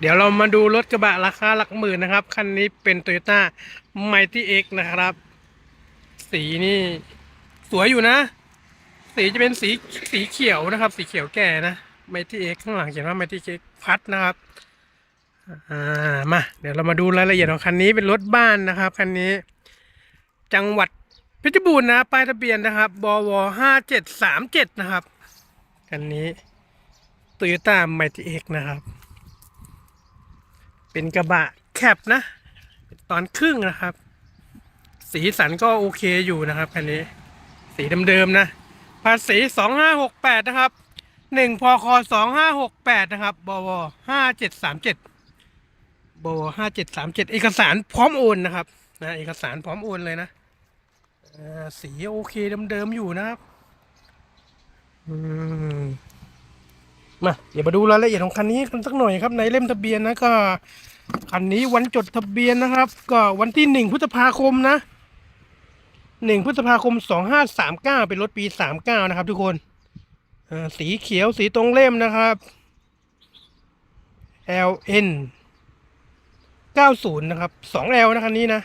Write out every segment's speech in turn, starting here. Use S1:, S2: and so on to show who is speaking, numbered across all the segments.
S1: เดี๋ยวเรามาดูรถกระบะราคาหลักหมื่นนะครับ คันนี้เป็น Toyota Mighty X นะครับ สีนี่สวยอยู่นะ สีจะเป็นสีสีเขียวนะครับ สีเขียวแก่นะ Mighty X ข้างหลังเขียนว่า Mighty X พัดนะครับอ่ามา เดี๋ยวเรามาดูรายละเอียดของคันนี้เป็นรถบ้านนะครับคันนี้ จังหวัดเพชรบูรณ์นะป้ายทะเบียนนะครับบวห้าเจ็ดสามเจ็ดนะครับคันนี้ Toyota Mighty X นะครับ เป็นกระบะแคบนะ ตอนครึ่งนะครับ สีสันก็โอเคอยู่นะครับคันนี้ สีเดิมๆนะ ภาษีสองห้าหกแปดนะครับหนึ่งพคสองห้าหกแปดนะครับบวห้าเจ็ดสามเจ็ดบวห้าเจ็ดสามเจ็ดเอกสารพร้อมโอนนะครับนะเอกสารพร้อมโอนเลยนะสีโอเคเดิมๆอยู่นะครับ อืม มาเดี๋ยวมาดูรายละเอียดของคันนี้กันสักหน่อยครับในเล่มทะเบียนนะก็คันนี้วันจดทะเบียนนะครับ ก็วันที่หนึ่งพฤษภาคมนะหนึ่งพฤษภาคมสองห้าสามเก้าเป็นรถปีสามเก้านะครับ ทุกคนสีเขียวสีตรงเล่มนะครับ LN 90 นะครับ 2L นะคันนี้นะ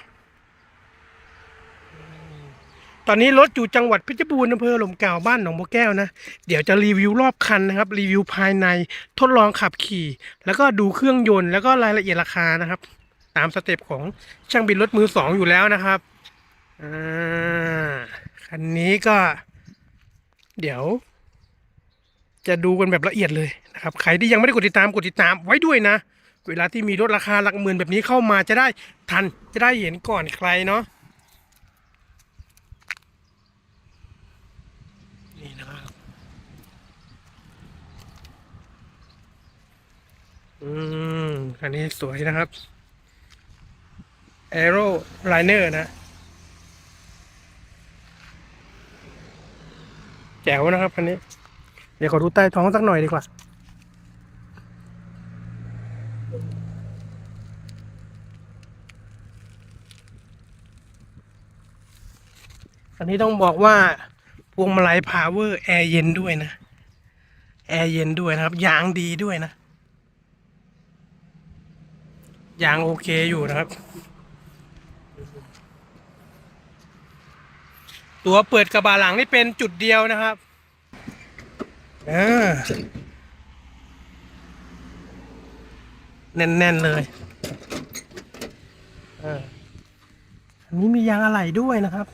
S1: ต อนนี้รถอยู่จังหวัดเพชรบูรณ์อำเภอหล่มเก่าบ้านหนองบัวแก้วนะ เดี๋ยวจะรีวิวรอบคันนะครับ รีวิวภายในทดลองขับขี่ แล้วก็ดูเครื่องยนต์แล้วก็รายละเอียดราคานะครับ ตามสเต็ปของช่างบินรถมือสองอยู่แล้วนะครับอ่าคันนี้ก็ เดี๋ยว จะดูกันแบบละเอียดเลยนะครับใครที่ยังไม่ได้กดติดตามกดติดตามไว้ด้วยนะ เวลาที่มีรถราคาหลักหมื่นแบบนี้เข้ามาจะได้ทันจะได้เห็นก่อนใครเนาะ นี่นะครับ อืมคันนี้สวยนะครับ Aero Liner นะ แจ๋วนะครับคันนี้ เดี๋ยวขอดูใต้ท้องสักหน่อยดีกว่า อันนี้ต้องบอกว่าพวงมาลัยพาวเวอร์แอร์เย็นด้วยนะ แอร์เย็นด้วยนะครับ ยางดีด้วยนะ ยางโอเคอยู่นะครับ ตัวเปิดกระบะหลังนี่เป็นจุดเดียวนะครับอ่าแน่นๆเลยอ่าอันนี้มียางอะไหล่ด้วยนะครับ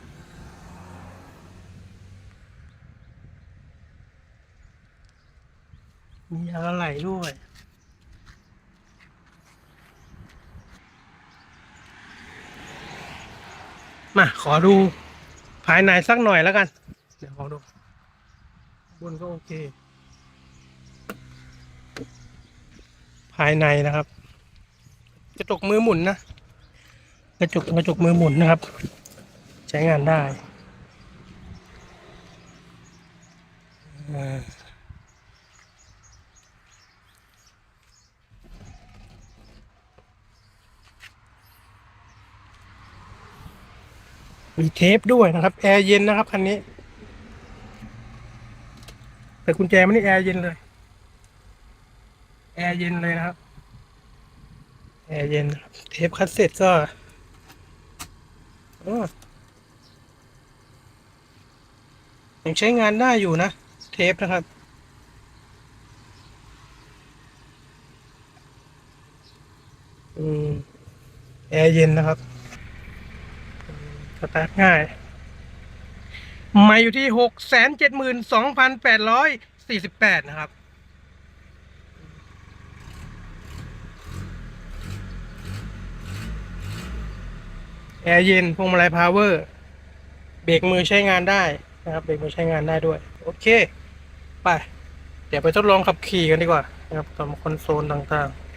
S1: มียางอะไหล่ด้วย มาขอดูภายในสักหน่อยแล้วกัน เดี๋ยวขอดู บนก็โอเค ภายในนะครับ กระจกมือหมุนนะ กระจกกระจกมือหมุนนะครับ ใช้งานได้อ่า มีเทปด้วยนะครับ แอร์เย็นนะครับคันนี้ แต่กุญแจมันนี่แอร์เย็นเลย แอร์เย็นเลยนะครับ แอร์เย็นครับ เทปคัสเซ็ตก็ยังใช้งานได้อยู่นะ เทปนะครับอืมแอร์เย็นนะครับ สตาร์ทง่าย มาอยู่ที่หกแสนเจ็ดหมื่นสองพันแปดร้อยสี่สิบแปดนะครับแอร์เย็นพวงมาลัยพาวเวอร์ เบรกมือใช้งานได้นะครับ เบรกมือใช้งานได้ด้วย โอเค ไป เดี๋ยวไปทดลองขับขี่กันดีกว่านะครับตามคอนโซลต่างๆ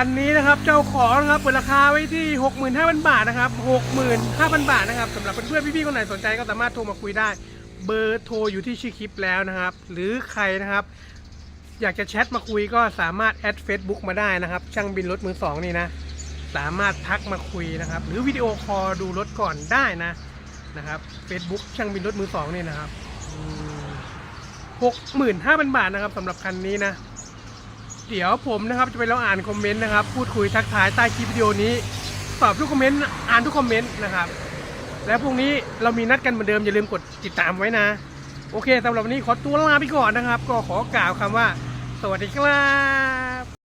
S1: คันนี้นะครับเจ้าของนะครับเปิดราคาไว้ที่ 65,000 บาทนะครับ 65,000 บาทนะครับสำหรับเพื่อนๆพี่ๆคนไหนสนใจก็สามารถโทรมาคุยได้ เบอร์โทรอยู่ที่ชื่อคลิปแล้วนะครับ หรือใครนะครับ อยากจะแชทมาคุยก็สามารถแอด Facebook มาได้นะครับ ช่างบินรถมือสองนี่นะ สามารถทักมาคุยนะครับ หรือวิดีโอคอลดูรถก่อนได้นะนะครับ Facebook ช่างบินรถมือสองนี่นะครับหกหมื่นห้าพันบาทนะครับสำหรับคันนี้นะ เดี๋ยวผมนะครับจะไปลองอ่านคอมเมนต์นะครับ พูดคุยทักทายใต้คลิปวิดีโอนี้ ตอบทุกคอมเมนต์อ่านทุกคอมเมนต์นะครับ แล้วพรุ่งนี้เรามีนัดกันเหมือนเดิมอย่าลืมกดติดตามไว้นะ โอเคสำหรับวันนี้ขอตัวลาไปก่อนนะครับ ก็ขอกล่าวคำว่า สวัสดีครับ